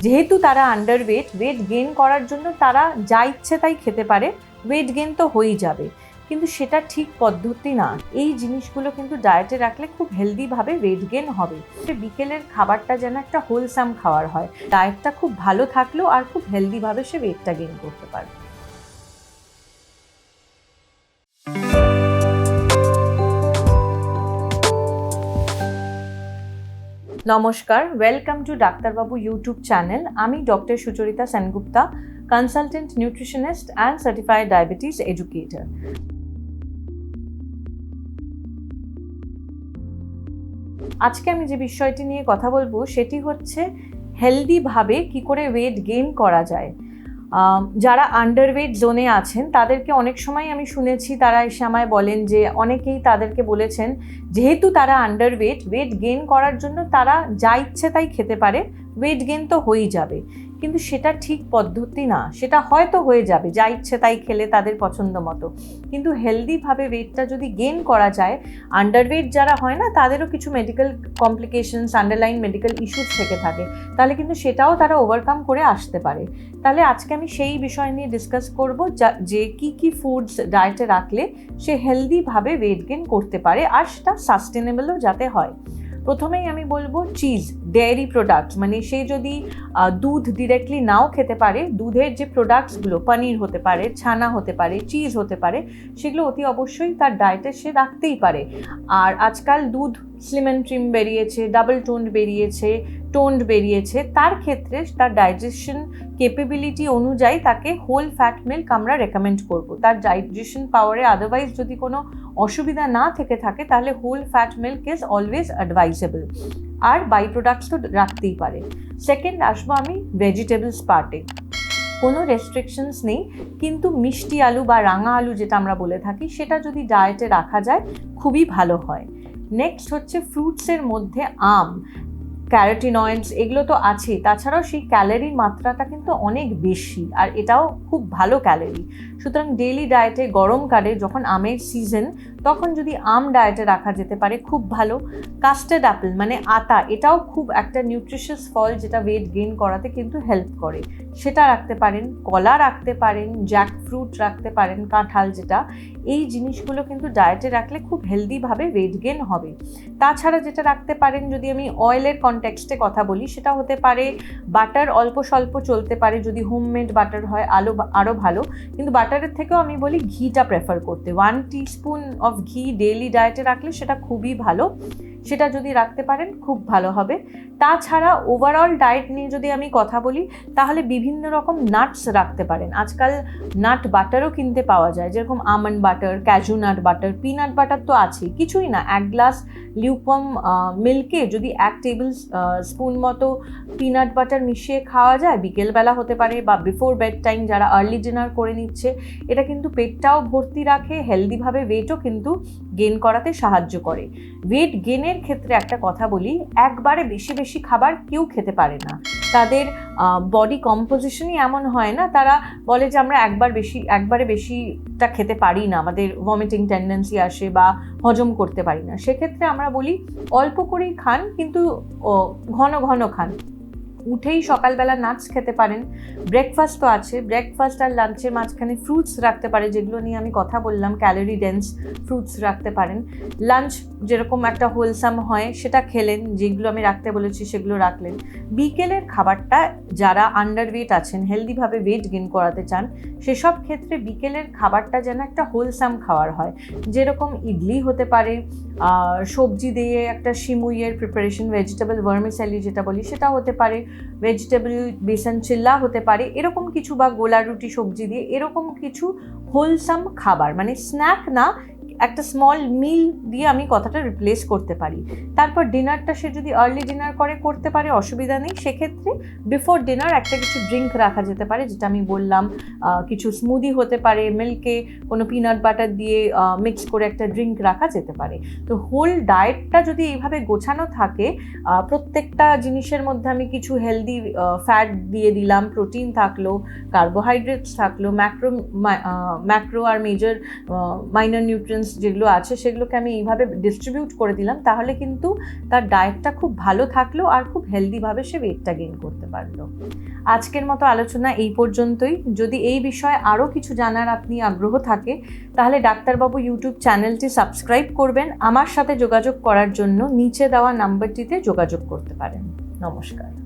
যেহেতু তারা under weight gain করার জন্য তারা যা ইচ্ছে তাই খেতে পারে ওয়েট গেন তো হয়েই যাবে। কিন্তু সেটা ঠিক পদ্ধতি না। এই জিনিসগুলো কিন্তু ডায়েটে রাখলে খুব হেলদিভাবে ওয়েট গেন হবে। বিকেলের খাবারটা যেন একটা হোলসাম খাওয়ার হয়। ডায়েটটা খুব ভালো থাকলেও আর খুব হেলদিভাবে সে ওয়েটটা গেন করতে পারবে। নমস্কার ওয়েলকাম টু ডাক্তারবাবু ইউটিউব চ্যানেল। আমি doctor Sucharita Sengupta consultant nutritionist and certified diabetes educator আজকে আমি যে বিষয়টি নিয়ে কথা বলব, সেটি হচ্ছে হেলদিভাবে কি করে ওয়েট গেইন করা যায়। যারা আন্ডারওয়েট জোনে আছেন, তাদেরকে অনেক সময় আমি শুনেছি, তারা এসে আমায় বলেন যে, অনেকেই তাদেরকে বলেছেন, যেহেতু তারা আন্ডারওয়েট ওয়েট গেইন করার জন্য তারা যা ইচ্ছে তাই খেতে পারে ওয়েট গেইন তো হয়েই যাবে। কিন্তু সেটা ঠিক পদ্ধতি না। সেটা হয়তো হয়ে যাবে, যা ইচ্ছে তাই খেলে তাদের পছন্দ মতো। কিন্তু হেলদিভাবে ওয়েটটা যদি গেন করা যায় আন্ডারওয়েট যারা হয় না, তাদেরও কিছু medical complications underline medical issues থেকে থাকে। তাহলে কিন্তু সেটাও তারা ওভারকাম করে আসতে পারে। তাহলে আজকে আমি সেই বিষয় নিয়ে ডিসকাস করব, যা- কি কি ফুডস ডায়েটে রাখলে সে হেলদিভাবে ওয়েট গেইন করতে পারে আর সেটা সাস্টেনেবলও যাতে হয়। প্রথমেই আমি বলব চিজ ডেয়ারি প্রোডাক্ট মানে সে যদি দুধ ডিরেক্টলি নাও খেতে পারে, দুধের যে প্রোডাক্টসগুলো পনির হতে পারে, ছানা হতে পারে চিজ হতে পারে, সেগুলো অতি অবশ্যই তার ডায়েটে সে রাখতেই পারে। আর আজকাল দুধ স্লিম অ্যান্ড ট্রিম বেরিয়েছে ডাবল টোন্ড বেরিয়েছে টোন্ড বেরিয়েছে, তার ক্ষেত্রে তার ডাইজেশন কেপেবিলিটি অনুযায়ী তাকে হোল ফ্যাট মিল্ক আমরা রেকমেন্ড করব। তার ডাইজেশন পাওয়ারে আদারওয়াইজ যদি কোনো অসুবিধা না থেকে থাকে, তাহলে whole fat milk is always advisable R by products তো রাখতেই পারে। সেকেন্ড আসব আমি ভেজিটেবলস পার্টে কোনো রেস্ট্রিকশনস নেই, কিন্তু মিষ্টি আলু বা রাঙা আলু যেটা আমরা বলে থাকি, সেটা যদি ডায়েটে রাখা যায়, খুবই ভালো হয়। নেক্সট হচ্ছে ফ্রুটসের মধ্যে আম। ক্যারোটিনয়েডস এগুলো তো আছেই। তাছাড়াও সেই ক্যালোরির মাত্রাটা কিন্তু অনেক বেশি, আর এটাও খুব ভালো ক্যালোরি সুতরাং ডেইলি ডায়েটে গরমকালে যখন আমের সিজন তখন যদি আম ডায়েটে রাখা যেতে পারে, খুব ভালো। কাস্টার্ড অ্যাপেল মানে আতা, এটাও খুব একটা নিউট্রিশিয়াস ফল যেটা ওয়েট গেইন করাতে কিন্তু হেল্প করে। সেটা রাখতে পারেন, কলা রাখতে পারেন জ্যাক ফ্রুট রাখতে পারেন, কাঁঠাল যেটা, এই জিনিসগুলো কিন্তু ডায়েটে রাখলে খুব হেলদিভাবে ওয়েট গেইন হবে। তাছাড়া যেটা রাখতে পারেন, যদি আমি অয়েলের কনটেক্সটে কথা বলি, সেটা হতে পারে বাটার অল্প স্বল্প চলতে পারে, যদি হোমমেড বাটার হয়, আলো আরও ভালো। কিন্তু বাটারের থেকেও আমি বলি ঘিটা প্রেফার করতে। One teaspoon of ghee daily ডায়েটে রাখলে সেটা খুবই ভালো। সেটা যদি রাখতে পারেন, খুব ভালো হবে। তাছাড়া ওভারঅল ডায়েট নিয়ে যদি আমি কথা বলি, তাহলে বিভিন্ন রকম নাটস রাখতে পারেন। আজকাল নাট বাটারও কিনতে পাওয়া যায়। যেরকম almond butter cashew nut butter peanut butter তো আছেই। কিছুই না, এক গ্লাস লিউপম মিল্কে যদি এক টেবিল স্পুন মতো পিনাট বাটার মিশিয়ে খাওয়া যায়, বিকেলবেলা হতে পারে বা বিফোর বেড টাইম যারা আর্লি ডিনার করে নিচ্ছে, এটা কিন্তু পেটটাও ভর্তি রাখে হেলদিভাবে ওয়েটও কিন্তু গেন করাতে সাহায্য করে। ওয়েট গেনের ক্ষেত্রে একটা কথা বলি, একবারে বেশি বেশি খাবার কেউ খেতে পারে না। তাদের বডি কম্পোজিশনই এমন হয় না, তারা বলে যে আমরা একবার বেশি, একবারে বেশিটা খেতে পারি না, আমাদের ভমিটিং টেন্ডেন্সি আসে বা হজম করতে পারি না। সেক্ষেত্রে আমরা বলি অল্প করেই খান, কিন্তু ঘন ঘন খান। উঠেই সকালবেলা নাটস খেতে পারেন। ব্রেকফাস্ট তো আছে। ব্রেকফাস্ট আর লাঞ্চের মাঝখানে ফ্রুটস রাখতে পারে, যেগুলো নিয়ে আমি কথা বললাম ক্যালোরি ডেন্স ফ্রুটস রাখতে পারেন। লাঞ্চ যেরকম একটা হোলসাম হয়, সেটা খেলেন, যেগুলো আমি রাখতে বলেছি সেগুলো রাখলেন। বিকেলের খাবারটা যারা আন্ডারওয়েট আছেন হেলদিভাবে ওয়েট গেন করাতে চান, সেসব ক্ষেত্রে বিকেলের খাবারটা যেন একটা হোলসাম খাবার হয়। যেরকম ইডলি হতে পারে সবজি দিয়ে একটা শিমুইয়ের প্রিপারেশন ভেজিটেবল ভার্মিসালি যেটা বলি সেটা হতে পারে। ভেজিটেবল বেসন চিল্লা হতে পারে, এরকম কিছু বা গোলা রুটি, সবজি দিয়ে এরকম কিছু হোলসাম খাবার মানে স্ন্যাক না একটা স্মল মিল দিয়ে আমি কথাটা রিপ্লেস করতে পারি। তারপর ডিনারটা সে যদি আর্লি ডিনার করে, করতে পারে, অসুবিধা নেই। সেক্ষেত্রে বিফোর ডিনার একটা কিছু ড্রিঙ্ক রাখা যেতে পারে, যেটা আমি বললাম কিছু স্মুদি হতে পারে মিল্কে কোনো পিনাট বাটার দিয়ে মিক্স করে একটা ড্রিঙ্ক রাখা যেতে পারে। তো হোল ডায়েটটা যদি এইভাবে গোছানো থাকে প্রত্যেকটা জিনিসের মধ্যে আমি কিছু হেলদি ফ্যাট দিয়ে দিলাম প্রোটিন থাকল কার্বোহাইড্রেটস থাকল ম্যাক্রো ম্যাক্রো আর মেজর মাইনর নিউট্রিয়েন্টস সাপ্লিমেন্টস যেগুলো আছে সেগুলোকে আমি এইভাবে ডিস্ট্রিবিউট করে দিলাম, তাহলে কিন্তু তার ডায়েটটা খুব ভালো থাকল আর খুব হেলদিভাবে সে ওয়েটটা গেইন করতে পারল। আজকের মতো আলোচনা এই পর্যন্তই। যদি এই বিষয়ে আরও কিছু জানার আপনি আগ্রহ থাকে, তাহলে ডাক্তারবাবু ইউটিউব চ্যানেলটি সাবস্ক্রাইব করবেন। আমার সাথে যোগাযোগ করার জন্য নিচে দেওয়া নাম্বারটিতে যোগাযোগ করতে পারেন। নমস্কার।